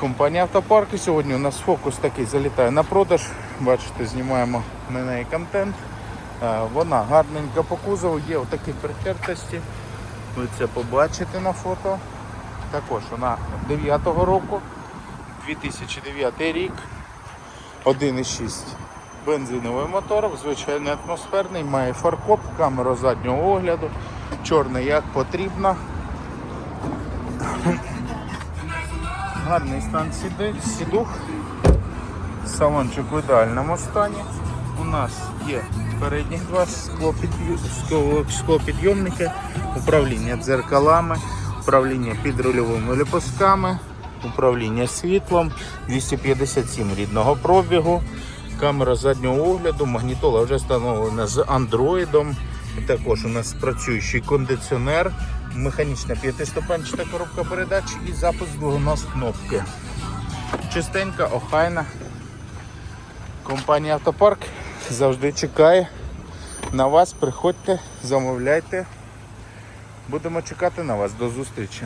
Компанія Автопарк і сьогодні у нас фокус такий залітає на продаж. Бачите, знімаємо на неї контент. Е, Вона гарненька по кузову, є отакі притертості. Ви це побачите на фото. Також вона 9-го року, 2009 рік, 1,6 бензиновий мотор, звичайний атмосферний, має фаркоп, камеру заднього огляду, чорний як потрібно. Гарний стан сідух. Салончик в ідеальному стані. У нас є передні два склопідйомники, управління дзеркалами, управління підрульовими ліпостками, управління світлом, 257 рідного пробігу, камера заднього огляду, магнітола вже встановлена з андроїдом. Також у нас працюючий кондиціонер, механічна п'ятиступенчата коробка передач і запуск двигуна з кнопки. Чистенька, охайна. Компанія Автопарк завжди чекає на вас. Приходьте, замовляйте. Будемо чекати на вас. До зустрічі.